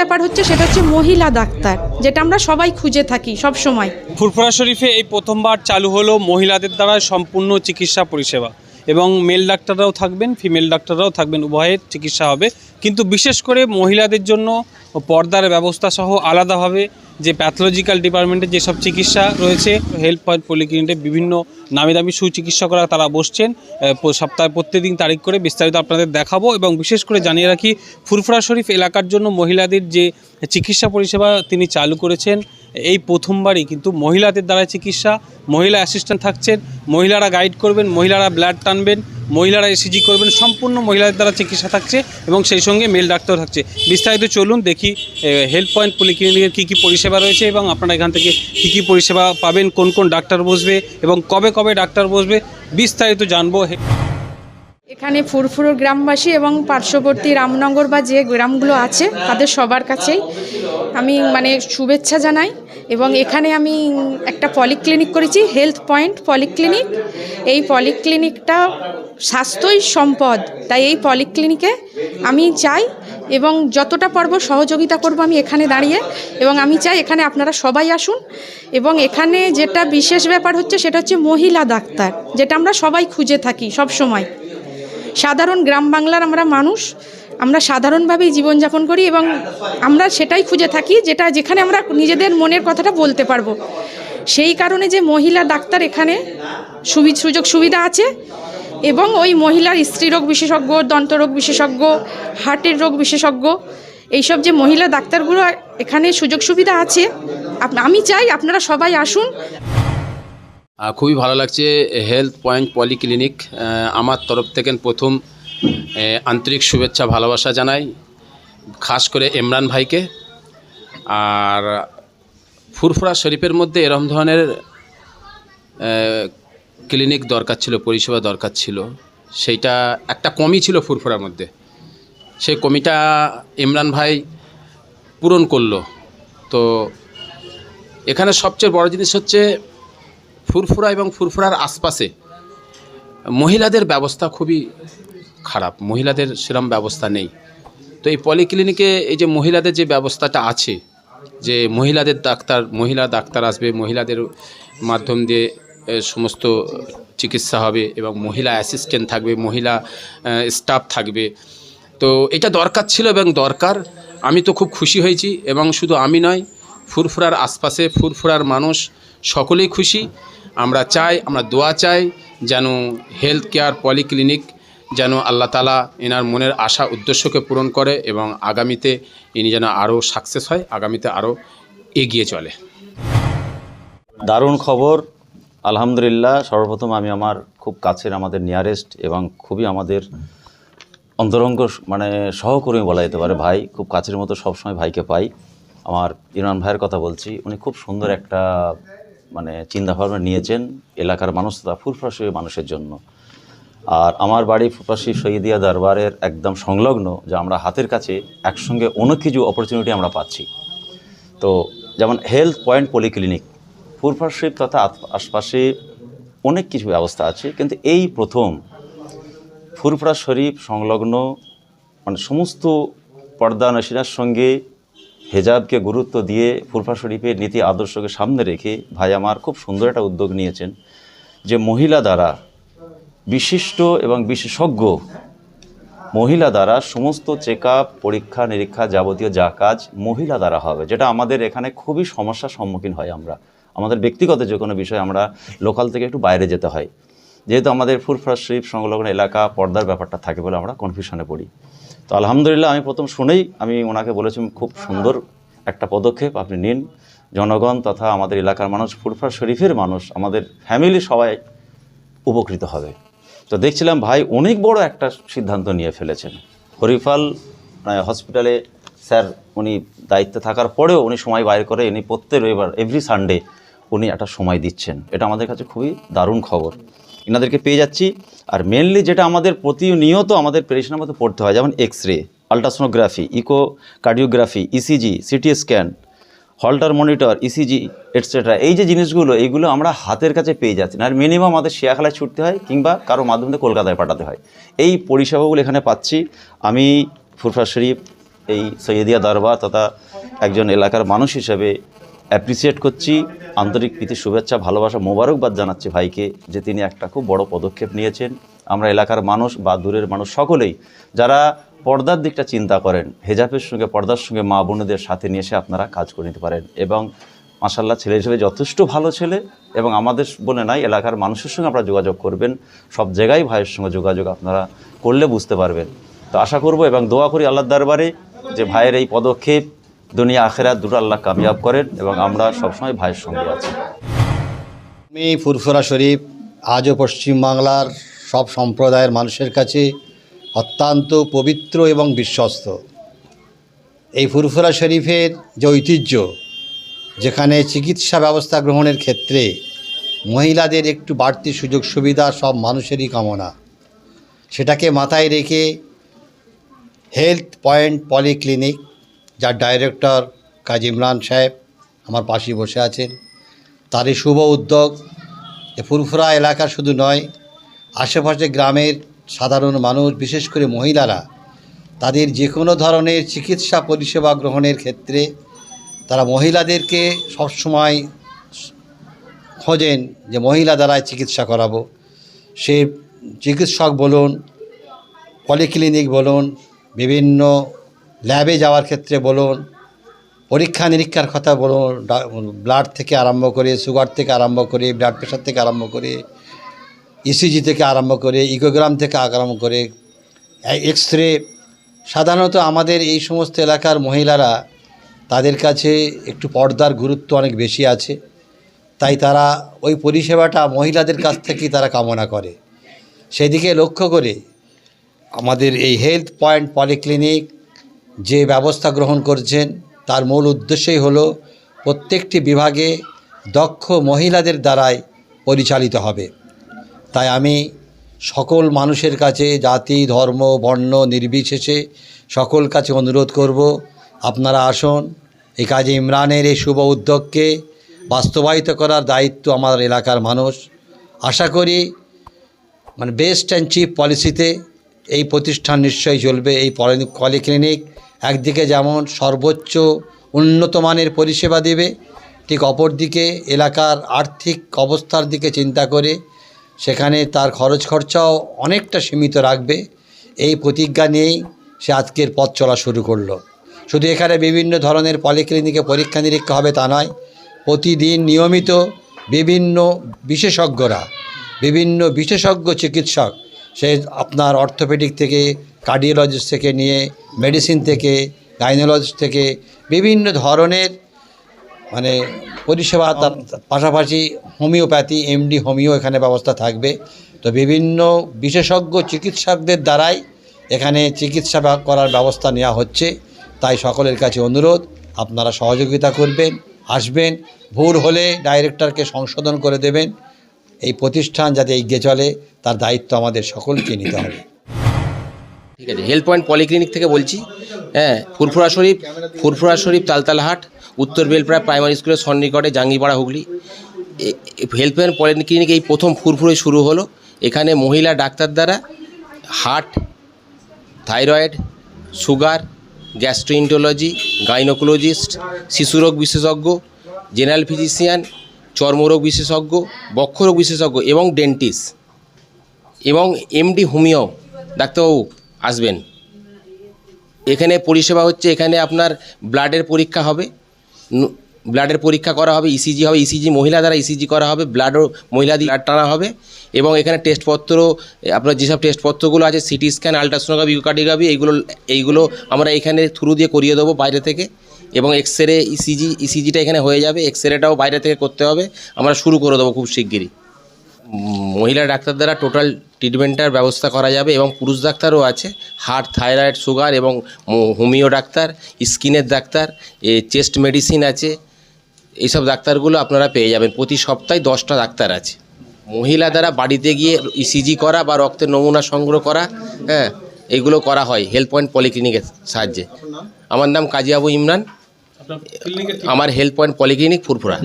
ব্যাপার হচ্ছে সেটা হচ্ছে মহিলা ডাক্তার, যেটা আমরা সবাই খুঁজে থাকি সব সময় ফুরফুরা শরীফে এই প্রথমবার চালু হলো মহিলাদের দ্বারা সম্পূর্ণ চিকিৎসা পরিষেবা এবং মেল ডাক্তাররাও থাকবেন ফিমেল ডাক্তাররাও থাকবেন, উভয়ের চিকিৎসা হবে। কিন্তু বিশেষ করে মহিলাদের জন্য পর্দার ব্যবস্থা সহ আলাদাভাবে যে প্যাথোলজিক্যাল ডিপার্টমেন্টে যেসব চিকিৎসা রয়েছে হেলথ পয়েন্ট পলিক্লিনিকে বিভিন্ন নামি দামি সুচিকিৎসকরা তারা বসছেন। সপ্তাহে প্রত্যেকদিন তারিখ করে বিস্তারিত আপনাদের দেখাবো এবং বিশেষ করে জানিয়ে রাখি, ফুরফুরা শরীফ এলাকার জন্য মহিলাদের যে চিকিৎসা পরিষেবা তিনি চালু করেছেন এই প্রথমবারই কিন্তু মহিলাদের দ্বারা চিকিৎসা, মহিলা অ্যাসিস্ট্যান্ট থাকছেন, মহিলারা গাইড করবেন, মহিলারা ব্লাড টানবেন, মহিলারা এসিজি করবেন, সম্পূর্ণ মহিলাদের দ্বারা চিকিৎসা থাকছে এবং সেই সঙ্গে মেল ডাক্তার থাকছে। বিস্তারিত চলুন দেখি হেলথ পয়েন্ট পলিক্লিনিকের কী কী পরিষেবা রয়েছে এবং আপনারা এখান থেকে কী কী পরিষেবা পাবেন, কোন কোন ডাক্তার বসবে এবং কবে কবে ডাক্তার বসবে, বিস্তারিত জানব। এখানে ফুরফুরো গ্রামবাসী এবং পার্শ্ববর্তী রামনগর বা যে গ্রামগুলো আছে, তাদের সবার কাছেই আমি মানে শুভেচ্ছা জানাই এবং এখানে আমি একটা পলিক্লিনিক করেছি, হেলথ পয়েন্ট পলিক্লিনিক এই পলিক্লিনিকটা স্বাস্থ্যই সম্পদ, তাই এই পলিক্লিনিকে আমি চাই এবং যতটা পারব সহযোগিতা করব আমি এখানে দাঁড়িয়ে এবং আমি চাই এখানে আপনারা সবাই আসুন এবং এখানে যেটা বিশেষ ব্যাপার হচ্ছে সেটা হচ্ছে মহিলা ডাক্তার, যেটা আমরা সবাই খুঁজে থাকি সব সময়। সাধারণ গ্রাম বাংলার আমরা মানুষ, আমরা সাধারণভাবেই জীবনযাপন করি এবং আমরা সেটাই খুঁজে থাকি যেটা যেখানে আমরা নিজেদের মনের কথাটা বলতে পারব। সেই কারণে যে মহিলা ডাক্তার এখানে সুবি, সুযোগ সুবিধা আছে এবং ওই মহিলার স্ত্রীরোগ বিশেষজ্ঞ, দন্তরোগ বিশেষজ্ঞ, হার্টের রোগ বিশেষজ্ঞ, এইসব যে মহিলা ডাক্তারগুলো এখানে সুযোগ সুবিধা আছে আমি চাই আপনারা সবাই আসুন। খুবই ভালো লাগছে হেলথ পয়েন্ট পলিক্লিনিক। আমার তরফ থেকে প্রথম আন্তরিক শুভেচ্ছা, ভালোবাসা জানাই, খাস করে ইমরান ভাইকে। আর ফুরফুরা শরীফের মধ্যে এরম ধরনের ক্লিনিক দরকার ছিল, পরিষেবা দরকার ছিল। সেইটা একটা কমই ছিল ফুরফুরার মধ্যে। সেই কমিটা ইমরান ভাই পূরণ করল। তো এখানে সবচেয়ে বড় জিনিস হচ্ছে ফুরফুরা এবং ফুরফুরার আশপাশে মহিলাদের ব্যবস্থা খুবই খারাপ। মহিলাদের সেরম ব্যবস্থা নেই। তো এই পলিক্লিনিকে এই যে মহিলাদের যে ব্যবস্থাটা আছে, যে মহিলাদের ডাক্তার, মহিলা ডাক্তার আসবে, মহিলাদের মাধ্যম দিয়ে সমস্ত চিকিৎসা হবে এবং মহিলা অ্যাসিস্ট্যান্ট থাকবে, মহিলা স্টাফ থাকবে। তো এটা দরকার ছিল এবং দরকার। আমি তো খুব খুশি হয়েছি এবং শুধু আমি নয়, ফুরফুরার আশপাশে ফুরফুরার মানুষ সকলেই খুশি। আমরা চাই, আমরা দোয়া চাই যেন হেলথ কেয়ার পলিক্লিনিক যেন আল্লাহ তালা এনার মনের আশা, উদ্দেশ্যকে পূরণ করে এবং আগামীতে ইনি যেন আরও সাকসেস হয়, আগামীতে আরও এগিয়ে চলে। দারুণ খবর। আলহামদুলিল্লাহ, সর্বপ্রথম আমি আমার খুব কাছের আমাদের নিয়ারেস্ট এবং খুবই আমাদের অন্তরঙ্গ মানে সহকর্মী বলা যেতে পারে ভাই, খুব কাছের মতো সবসময় ভাইকে পাই। আমার ইমরান ভাইয়ের কথা বলছি, উনি খুব সুন্দর একটা মানে চিন্তাভাবনা নিয়েছেন এলাকার মানুষ তথা ফুরফাসী মানুষের জন্য। আর আমার বাড়ি ফুরফাসী শহীদিয়া দরবারের একদম সংলগ্ন যে আমরা হাতের কাছে একসঙ্গে অনেক কিছু অপরচুনিটি আমরা পাচ্ছি। তো যেমন health point polyclinic Furfura Sharif তথা আশপাশে অনেক কিছু ব্যবস্থা আছে, কিন্তু এই প্রথম ফুরফুরা শরীফ সংলগ্ন মানে সমস্ত পর্দা নসিনার সঙ্গে হেজাবকে গুরুত্ব দিয়ে ফুরফা শরীফের নীতি আদর্শকে সামনে রেখে ভাই আমার খুব সুন্দর একটা উদ্যোগ নিয়েছেন যে মহিলা দ্বারা বিশিষ্ট এবং বিশেষজ্ঞ মহিলা দ্বারা সমস্ত চেক পরীক্ষা, নিরীক্ষা যাবতীয় যা কাজ মহিলা দ্বারা হবে, যেটা আমাদের এখানে খুবই সমস্যার সম্মুখীন হয় আমরা। আমাদের ব্যক্তিগত যে কোনো বিষয়ে আমরা লোকাল থেকে একটু বাইরে যেতে হয়। যেহেতু আমাদের ফুরফুরা শরীফ সংলগ্ন এলাকা পর্দার ব্যাপারটা থাকে বলে আমরা কনফিউশনে পড়ি। তো আলহামদুলিল্লাহ, আমি প্রথম শুনেই আমি ওনাকে বলেছি, খুব সুন্দর একটা পদক্ষেপ আপনি নিন। জনগণ তথা আমাদের এলাকার মানুষ ফুরফার শরীফের মানুষ, আমাদের ফ্যামিলি সবাই উপকৃত হবে। তো দেখছিলাম ভাই অনেক বড় একটা সিদ্ধান্ত নিয়ে ফেলেছেন। হরিফাল হসপিটালে স্যার উনি দায়িত্বে থাকার পরেও উনি সময় বাইর করে উনি প্রত্যেক রবিবার এভরি সানডে উনি একটা সময় দিচ্ছেন। এটা আমাদের কাছে খুবই দারুণ খবর। এনাদেরকে পেয়ে যাচ্ছি। আর মেনলি যেটা আমাদের প্রতিনিয়ত আমাদের পেরেশনের মধ্যে পড়তে হয়, যেমন X ray ultrasonography echocardiography ECG CT scan Holter monitor ECG etcetera এই যে জিনিসগুলো, এইগুলো আমরা হাতের কাছে পেয়ে যাচ্ছি। না আর মিনিমাম আমাদের শিয়াখালায় ছুটতে হয়, কিংবা কারও মাধ্যমে কলকাতায় পাঠাতে হয়। এই পরিষেবাগুলো এখানে পাচ্ছি। আমি ফুরফা শরীফ, এই সৈয়দিয়া দরবার তথা একজন এলাকার মানুষ হিসেবে অ্যাপ্রিসিয়েট করছি। আন্তরিক প্রীতি, শুভেচ্ছা, ভালোবাসা, মোবারকবাদ জানাচ্ছি ভাইকে যে তিনি একটা খুব বড় পদক্ষেপ নিয়েছেন। আমরা এলাকার মানুষ বা দূরের মানুষ সকলেই যারা পর্দার দিকটা চিন্তা করেন, হেজাবের সঙ্গে, পর্দার সঙ্গে মা বোনদের সাথে নিয়ে এসে আপনারা কাজ করে নিতে পারেন এবং মাসাল্লাহ ছেলে হিসেবে যথেষ্ট ভালো ছেলে এবং আমাদের বলে নাই, এলাকার মানুষের সঙ্গে আপনারা যোগাযোগ করবেন, সব জায়গায় ভাইয়ের সঙ্গে যোগাযোগ আপনারা করলে বুঝতে পারবেন। তো আশা করব এবং দোয়া করি আল্লাহর দরবারে যে ভাইয়ের এই পদক্ষেপ দুনিয়া, আখেরাত দুটো আল্লাহ কামিয়াব করেন এবং আমরা সবসময় ভাইয়ের সঙ্গে আছি। আমি ফুরফুরা শরীফ, আজও পশ্চিমবাংলার সব সম্প্রদায়ের মানুষের কাছে অত্যন্ত পবিত্র এবং বিশ্বস্ত। এই ফুরফুরা শরীফের যে ঐতিহ্য, যেখানে চিকিৎসা ব্যবস্থা গ্রহণের ক্ষেত্রে মহিলাদের একটু বাড়তি সুযোগ সুবিধা, সব মানুষেরই কামনা। সেটাকে মাথায় রেখে হেলথ পয়েন্ট পলিক্লিনিক যার ডাইরেক্টর কাজী ইমরান সাহেব আমার পাশে বসে আছেন। তার এই শুভ উদ্যোগ যে ফুরফুরা এলাকা শুধু নয়, আশেপাশে গ্রামের সাধারণ মানুষ, বিশেষ করে মহিলারা, তাদের যে কোনো ধরনের চিকিৎসা পরিষেবা গ্রহণের ক্ষেত্রে তারা মহিলাদেরকে সবসময় খোঁজেন যে মহিলা দ্বারাই চিকিৎসা করাবো। সে চিকিৎসক বলুন পলিক্লিনিক বলুন, বিভিন্ন ল্যাবে যাওয়ার ক্ষেত্রে বলুন, পরীক্ষা নিরীক্ষার কথা বলুন ব্লাড থেকে আরম্ভ করে, সুগার থেকে আরম্ভ করে, ব্লাড প্রেশার থেকে আরম্ভ করে ইসিজি থেকে আরম্ভ করে, ইকোগ্রাম থেকে আরম্ভ করে এক্স রে সাধারণত আমাদের এই সমস্ত এলাকার মহিলারা তাদের কাছে একটু পর্দার গুরুত্ব অনেক বেশি আছে। তাই তারা ওই পরিষেবাটা মহিলাদের কাছ থেকেই তারা কামনা করে। সেদিকে লক্ষ্য করে আমাদের এই হেলথ পয়েন্ট পলিক্লিনিক যে ব্যবস্থা গ্রহণ করছেন, তার মূল উদ্দেশ্যই হল প্রত্যেকটি বিভাগে দক্ষ মহিলাদের দ্বারাই পরিচালিত হবে। তাই আমি সকল মানুষের কাছে জাতি, ধর্ম, বর্ণ নির্বিশেষে সকল কাছে অনুরোধ করব, আপনারা আসুন, এই কাজে ইমরানের এই শুভ উদ্যোগকে বাস্তবায়িত করার দায়িত্ব আমার এলাকার মানুষ। আশা করি মানে বেস্ট অ্যান্ড চিপ পলিসিতে এই প্রতিষ্ঠান নিশ্চয়ই চলবে, এই পলি- পলিক্লিনিক একদিকে যেমন সর্বোচ্চ উন্নত মানের পরিষেবা দেবে, ঠিক অপরদিকে এলাকার আর্থিক অবস্থার দিকে চিন্তা করে সেখানে তার খরচ খরচাও অনেকটা সীমিত রাখবে। এই প্রতিজ্ঞা নিয়েই সে আজকের পথ চলা শুরু করল। শুধু এখানে বিভিন্ন ধরনের পলিক্লিনিকে পরীক্ষা নিরীক্ষা হবে তা নয়, প্রতিদিন নিয়মিত বিভিন্ন বিশেষজ্ঞরা, বিভিন্ন বিশেষজ্ঞ চিকিৎসক, সে আপনার অর্থোপেডিক থেকে কার্ডিওলজিস্ট থেকে নিয়ে মেডিসিন থেকে গাইনোলজিস্ট থেকে বিভিন্ন ধরনের মানে পরিষেবা তার পাশাপাশি হোমিওপ্যাথি এমডি হোমিও এখানে ব্যবস্থা থাকবে। তো বিভিন্ন বিশেষজ্ঞ চিকিৎসকদের দ্বারাই এখানে চিকিৎসা করার ব্যবস্থা নেওয়া হচ্ছে। তাই সকলের কাছে অনুরোধ, আপনারা সহযোগিতা করবেন, আসবেন। ভুল হলে ডাইরেক্টরকে সংশোধন করে দেবেন। এই প্রতিষ্ঠান যাতে এগিয়ে চলে, তার দায়িত্ব আমাদের সকলকে নিতে হবে। ঠিক আছে হেলথ পয়েন্ট পলিক্লিনিক থেকে বলছি হ্যাঁ ফুরফুরা শরীফ ফুরফুরা শরীফ তালতালহাট, উত্তর বেলপাড়া প্রাইমারি স্কুলের সন্নিকটে Jangipara Hooghly. Health point polyclinic এই প্রথম ফুরফুরে শুরু হলো। এখানে মহিলা ডাক্তার দ্বারা heart, thyroid, sugar gastroenterology gynaecologist শিশুরোগ বিশেষজ্ঞ, জেনারেল ফিজিশিয়ান, চর্মরোগ বিশেষজ্ঞ, বক্ষরোগ বিশেষজ্ঞ এবং ডেন্টিস্ট এবং এমডি হোমিও ডাক্তারবাবু। আসবেন। এখানে পরিষেবা হচ্ছে, এখানে আপনার ব্লাডের পরীক্ষা হবে। ব্লাডের পরীক্ষা করা হবে ইসিজি হবে। ইসিজি মহিলা দ্বারা ইসিজি করা হবে ব্লাডও মহিলা দিয়ে ব্লাড টানা হবে এবং এখানে টেস্টপত্র, আপনার যেসব টেস্টপত্রগুলো আছে, সিটি স্ক্যান, আলট্রাসোনোগ্রাফি ইউকার্ডিগ্রাফি এইগুলো এইগুলো আমরা এখানে থ্রু দিয়ে করিয়ে দেবো বাইরে থেকে এবং এক্স রে ইসিজি ইসিজিটা এখানে হয়ে যাবে এক্স রেটাও বাইরে থেকে করতে হবে। আমরা শুরু করে দেবো খুব শিগগিরই। মহিলা ডাক্তার দ্বারা টোটাল ট্রিটমেন্টের ব্যবস্থা করা যাবে এবং পুরুষ ডাক্তারও আছে হার্ট থাইরয়েড সুগার এবং হোমিও ডাক্তার স্কিনের ডাক্তার এ চেস্ট মেডিসিন আছে এইসব ডাক্তারগুলো আপনারা পেয়ে যাবেন। প্রতি সপ্তাহে দশটা ডাক্তার আছে। মহিলা দ্বারা বাড়িতে গিয়ে ইসিজি করা বা রক্তের নমুনা সংগ্রহ করা হ্যাঁ এগুলো করা হয় হেলথ পয়েন্ট পলিক্লিনিকের সাহায্যে। আমার নাম কাজী আবু ইমরান। আমার হেলথ পয়েন্ট পলিক্লিনিক ফুরফুরা।